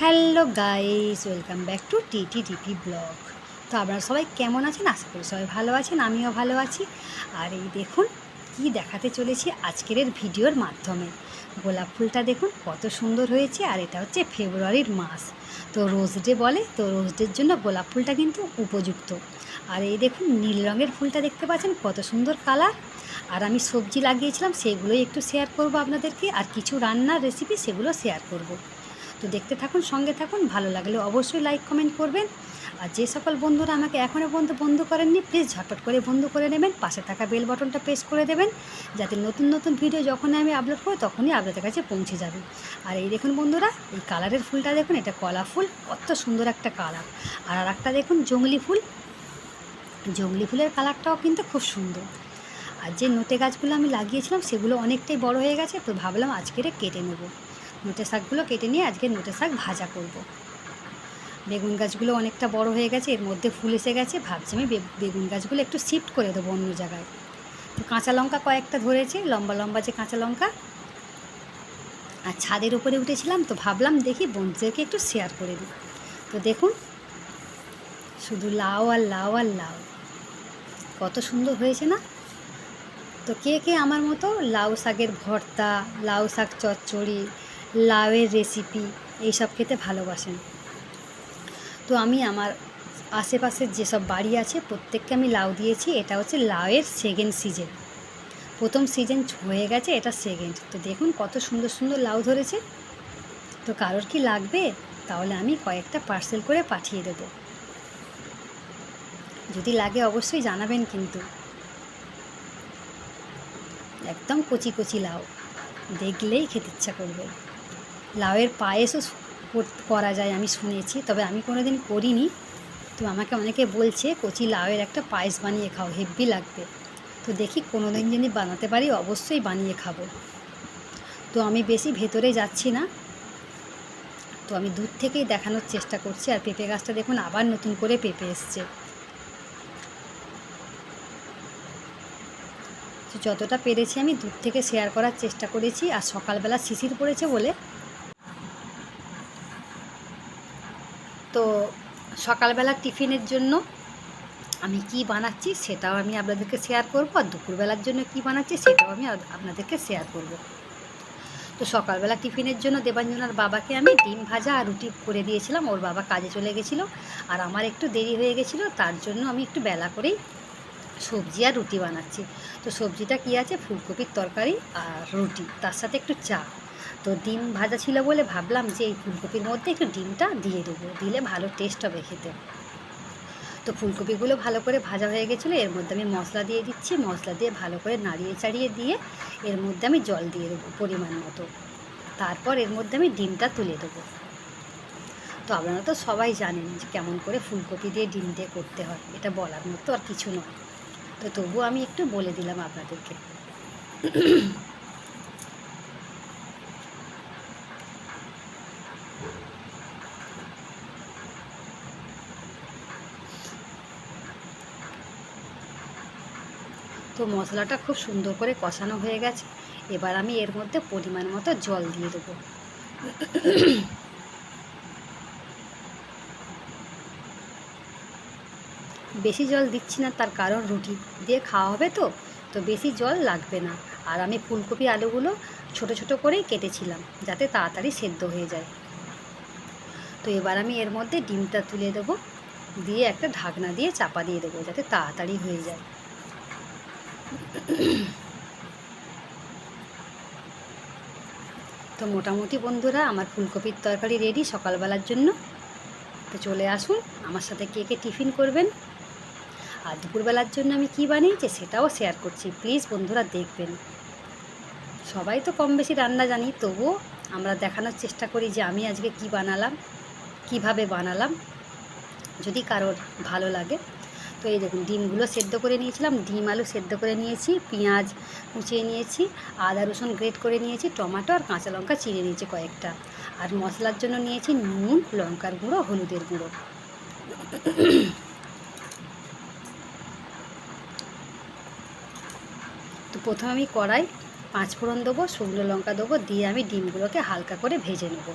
Hello guys, welcome back to TT TP blog. তো আপনারা সবাই কেমন আছেন? আশা করি সবাই ভালো আছেন, আমিও ভালো আছি। আর এই দেখুন, কি দেখাতে চলেছি আজকের ভিডিওর মাধ্যমে। গোলাপ ফুলটা দেখুন, কত সুন্দর হয়েছে, আর এটা হচ্ছে ফেব্রুয়ারির মাস। তো রোজ ডে বলে, তো রোজ ডের জন্য গোলাপ ফুলটা কিন্তু উপযুক্ত। আর এই দেখুন, নীল রঙের ফুলটা দেখতে পাচ্ছেন, কত সুন্দর কালার। আর আমি সবজি লাগিয়েছিলাম, সেগুলোই একটু শেয়ার করব আপনাদেরকে। আর কিছু রান্নার রেসিপি সেগুলো শেয়ার করব। তো দেখতে থাকুন, সঙ্গে থাকুন, ভালো লাগলে অবশ্যই লাইক কমেন্ট করবেন। আর যে সকল বন্ধুরা আমাকে এখনও পর্যন্ত বন্ধু করেননি প্লিজ ঝটপট করে বন্ধু করে নেবেন, পাশে থাকা বেল বটনটা প্রেস করে দেবেন, যাতে নতুন নতুন ভিডিও যখনই আমি আপলোড করব তখনই আপনাদের কাছে পৌঁছে যাবে। আর এই দেখুন বন্ধুরা, এই কালারের ফুলটা দেখুন, এটা কলা ফুল, কত সুন্দর একটা কালার আর আর একটা দেখুন, জংলি ফুল। জংলি ফুলের কালারটাও কিন্তু খুব সুন্দর। আর যে নোটে গাছগুলো আমি লাগিয়েছিলাম, সেগুলো অনেকটাই বড় হয়ে গেছে, তো ভাবলাম আজকেরে কেটে নেব। নোটে শাকগুলো কেটে নিয়ে আজকে নোটে শাক ভাজা করব। বেগুন গাছগুলো অনেকটা বড় হয়ে গেছে, এর মধ্যে ফুল এসে গেছে, ভাবছি আমি বেগুন গাছগুলো একটু শিফট করে দেবো অন্য জায়গায়। তো কাঁচা লঙ্কা কয়েকটা ধরেছে, লম্বা লম্বা যে কাঁচা লঙ্কা। আর ছাদের উপরে উঠেছিলাম তো ভাবলাম দেখি বন্ধুদেরকে একটু শেয়ার করে দিই। তো দেখুন, শুধু লাউ আর লাউ আর লাউ। কত সুন্দর হয়েছে না? তো কে কে আমার মতো লাউ শাকের ভর্তা, লাউ শাক চচ্চড়ি লাউয়ের রেসিপি এইসব খেতে ভালোবাসেন। তো আমি আমার আশেপাশের যেসব বাড়ি আছে, প্রত্যেককে আমি লাউ দিয়েছি। এটা হচ্ছে লাউয়ের সেকেন্ড সিজন প্রথম সিজন হয়ে গেছে, এটা সেকেন্ড তো দেখুন কত সুন্দর সুন্দর লাউ ধরেছে। তো কারোর কি লাগবে? তাহলে আমি কয়েকটা পার্সেল করে পাঠিয়ে দেব। যদি লাগে অবশ্যই জানাবেন কিন্তু। একদম কচি কচি লাউ। দেখলেই খেতে ইচ্ছা করবে। লাউয়ের পায়েসও করা যায়, আমি শুনেছি। তবে আমি কোনো দিন করিনি। তো আমাকে অনেকে বলছে, কচি লাউয়ের একটা পায়েস বানিয়ে খাও হেভি লাগবে। তো দেখি কোনো দিন যদি বানাতে পারি, অবশ্যই বানিয়ে খাব। তো আমি বেশি ভেতরে যাচ্ছি না। তো আমি দূর থেকেই দেখানোর চেষ্টা করছি, আর পেঁপে গাছটা দেখুন আবার নতুন করে পেঁপে এসছে। যতটা পেরেছি আমি দূর থেকে শেয়ার করার চেষ্টা করেছি, আর সকালবেলা শিশির পড়েছে বলে তো সকালবেলা টিফিনের জন্য আমি কি বানাচ্ছি সেটাও আমি আপনাদেরকে শেয়ার করব আর দুপুরবেলার জন্য কি বানাচ্ছি সেটাও আমি আপনাদেরকে শেয়ার করব। তো সকালবেলা টিফিনের জন্য দেবাঞ্জনার বাবাকে আমি ডিম ভাজা আর রুটি করে দিয়েছিলাম, ওর বাবা কাজে চলে গেছিল আর আমার একটু দেরি হয়ে গেছিল, তার জন্য আমি একটু বেলা করেই সবজি আর রুটি বানাচ্ছি। তো সবজিটা কী আছে? ফুলকপির তরকারি আর রুটি, তার সাথে একটু চা। তো ডিম ভাজা ছিল বলে ভাবলাম যে এই ফুলকপির মধ্যে একটু ডিমটা দিয়ে দেবো, দিলে ভালো টেস্ট হবে খেতে। তো ফুলকপিগুলো ভালো করে ভাজা হয়ে গেছিল, এর মধ্যে আমি মশলা দিয়ে দিচ্ছি, মশলা দিয়ে ভালো করে নাড়িয়ে চাড়িয়ে দিয়ে এর মধ্যে আমি জল দিয়ে দেবো পরিমাণ মতো। তারপর এর মধ্যে আমি ডিমটা তুলে দেবো। তো আপনারা তো সবাই জানেন যে কেমন করে ফুলকপি দিয়ে ডিম দিয়ে করতে হয়, এটা বলার মতো আর কিছু নয়। তো তবুও আমি একটু বলে দিলাম আপনাদেরকে। তো মশলাটা খুব সুন্দর করে কষানো হয়ে গেছে। এবার আমি এর মধ্যে পরিমাণ মতো জল দিয়ে দেবো। বেশি জল দিচ্ছি না, তার কারণ রুটি দিয়ে খাওয়া হবে তো তো বেশি জল লাগবে না। আর আমি ফুলকপি আলুগুলো ছোট ছোট করেই কেটেছিলাম, যাতে তাড়াতাড়ি সেদ্ধ হয়ে যায়। তো এবার আমি এর মধ্যে ডিমটা তুলে দেবো, দিয়ে একটা ঢাকনা দিয়ে চাপা দিয়ে দেবো, যাতে তাড়াতাড়ি হয়ে যায়। তো মোটামুটি বন্ধুরা, আমার ফুলকপির তরকারি রেডি সকালবেলার জন্য। তো চলে আসুন, আমার সাথে কে কে টিফিন করবেন। আর দুপুরবেলার জন্য আমি কী বানিয়েছি সেটাও শেয়ার করছি। প্লিজ বন্ধুরা, দেখবেন। সবাই তো কম বেশি রান্না জানি, তবুও আমরা দেখানোর চেষ্টা করি যে আমি আজকে কি বানালাম, কীভাবে বানালাম। যদি কারোর ভালো লাগে তো এই দেখুন, ডিমগুলো সেদ্ধ করে নিয়েছিলাম। ডিম, আলু সেদ্ধ করে নিয়েছি, পেঁয়াজ কুচিয়ে নিয়েছি, আদা, রসুন গ্রেট করে নিয়েছি, টমাটো আর কাঁচা লঙ্কা চিড়ে নিয়েছি কয়েকটা। আর মশলার জন্য নিয়েছি নুন, লঙ্কার গুঁড়ো, হলুদের গুঁড়ো। তো প্রথমে আমি কড়াই পাঁচ ফোড়ন দেবো, শুকনো লঙ্কা দেবো, দিয়ে আমি ডিমগুলোকে হালকা করে ভেজে নেব।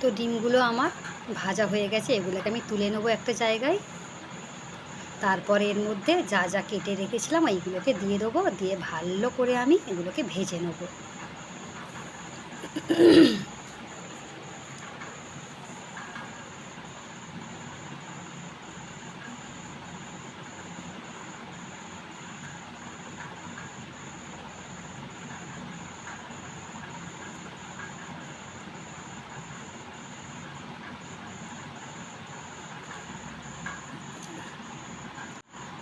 তো ডিমগুলো আমার ভাজা হয়ে গেছে, এগুলোকে আমি তুলে নেব একটা জায়গায়। তারপরে এর মধ্যে যা যা কেটে রেখেছিলাম, এইগুলোকে দিয়ে দেবো, দিয়ে ভালো করে আমি এগুলোকে ভেজে নেব।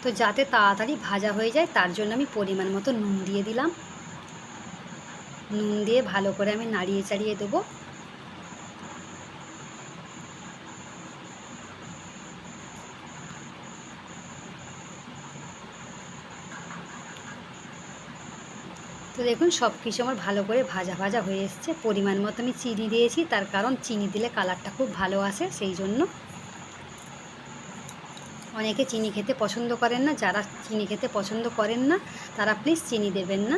তো যাতে তাড়াতাড়ি ভাজা হয়ে যায়, তার জন্য আমি পরিমাণ মতো নুন দিয়ে দিলাম। নুন দিয়ে ভালো করে আমি নাড়িয়ে চাড়িয়ে দেবো। তো দেখুন সব কিছু আমার ভালো করে ভাজা ভাজা হয়ে এসছে। পরিমাণ মতো আমি চিনি দিয়েছি, তার কারণ চিনি দিলে কালারটা খুব ভালো আসে, সেই জন্য অনেকে চিনি খেতে পছন্দ করেন না, যারা চিনি খেতে পছন্দ করেন না, তারা প্লিজ চিনি দেবেন না।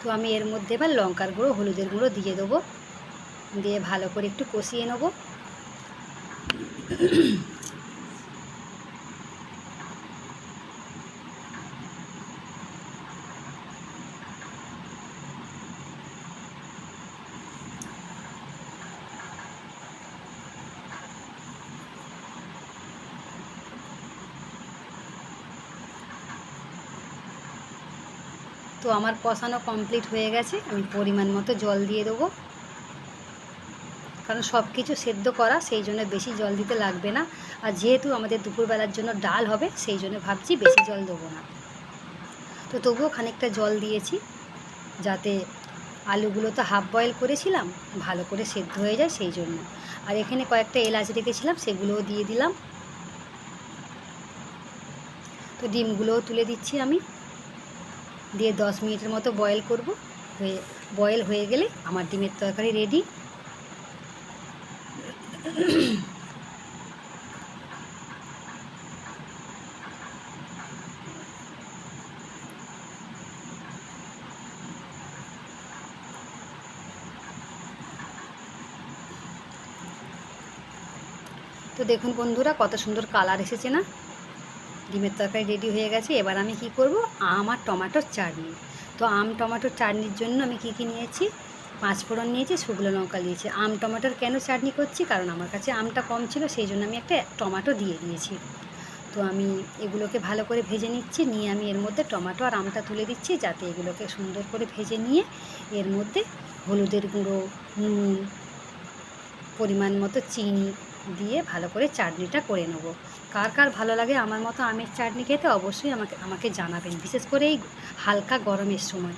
তো আমি এর মধ্যে এবার লঙ্কার গুঁড়ো, হলুদের গুঁড়ো দিয়ে দেবো। দিয়ে ভালো করে একটু কষিয়ে নেব। তো আমার কষানো কমপ্লিট হয়ে গেছে। আমি পরিমাণ মতো জল দিয়ে দেবো। কারণ সব কিছু সেদ্ধ করা, সেই জন্য বেশি জল দিতে লাগবে না। আর যেহেতু আমাদের দুপুরবেলার জন্য ডাল হবে, সেই জন্য ভাবছি বেশি জল দেবো না। তো তবুও খানিকটা জল দিয়েছি, যাতে আলুগুলো তো হাফ বয়েল করেছিলাম, ভালো করে সেদ্ধ হয়ে যায় সেই জন্য। আর এখানে কয়েকটা এলাচ রেখেছিলাম, সেগুলোও দিয়ে দিলাম। তো ডিমগুলোও তুলে দিচ্ছি আমি। দিয়ে দশ মিনিটের মতো বয়েল করব। হয়ে বয়েল হয়ে গেলে আমার ডিমের তরকারি রেডি তো দেখুন বন্ধুরা কত সুন্দর কালার এসেছে না? ডিমের তরকারি রেডি হয়ে গেছে। এবার আমি কি করব? আম আর টমাটোর চাটনি। তো আম, টমাটোর চাটনির জন্য আমি কি কি নিয়েছি? পাঁচ ফোড়ন নিয়েছি, শুকনো লঙ্কা নিয়েছি। আম, টমাটোর কেন চাটনি করছি? কারণ আমার কাছে আমটা কম ছিল, সেই জন্য আমি একটা টমাটো দিয়ে দিয়েছি। তো আমি এগুলোকে ভালো করে ভেজে নিচ্ছি। নিয়ে আমি এর মধ্যে টমাটো আর আমটা তুলে দিচ্ছি, যাতে এগুলোকে সুন্দর করে ভেজে নিয়ে এর মধ্যে হলুদের গুঁড়ো, নুন, পরিমাণ মতো চিনি দিয়ে ভালো করে চাটনিটা করে নেব। কার কার ভালো লাগে আমার মতো আমের চাটনি খেতে অবশ্যই আমাকে আমাকে জানাবেন, বিশেষ করে এই হালকা গরমের সময়।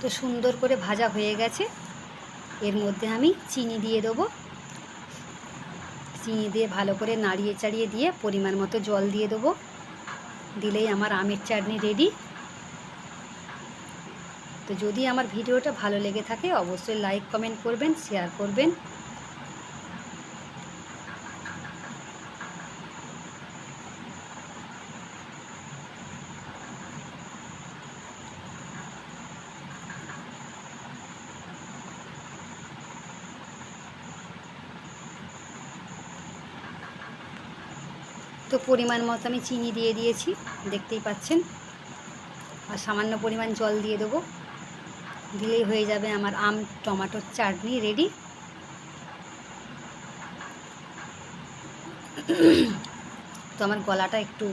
তো সুন্দর করে ভাজা হয়ে গেছে। এর মধ্যে আমি চিনি দিয়ে দেবো। চিনি দিয়ে ভালো করে নাড়িয়ে চাড়িয়ে দিয়ে পরিমাণ মতো জল দিয়ে দেবো। দিলেই আমার আমের চাটনি রেডি তো যদি আমার ভিডিওটা ভালো লেগে থাকে, অবশ্যই লাইক কমেন্ট করবেন শেয়ার করবেন। তো পরিমাণ মতো আমি চিনি দিয়ে দিয়েছি, দেখতেই পাচ্ছেন। আর সামান্য পরিমাণ জল দিয়ে দেবো। দিলেই হয়ে যাবে আমার আম, টমাটোর চাটনি রেডি। তো আমার গলাটা একটু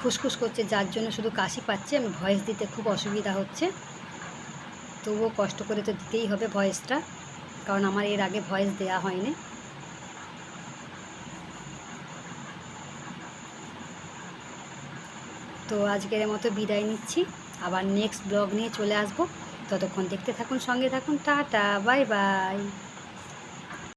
খুসখুস করছে, যার জন্য শুধু কাশি পাচ্ছে, আমি ভয়েস দিতে খুব অসুবিধা হচ্ছে। তবুও কষ্ট করে তো দিতেই হবে ভয়েসটা, কারণ আমার এর আগে ভয়েস দেওয়া হয়নি। তো আজকের মতো বিদায় নিচ্ছি। আবার নেক্সট ব্লগ নিয়ে চলে আসব। ততক্ষণ দেখতে থাকুন, সঙ্গে থাকুন। Tata bye bye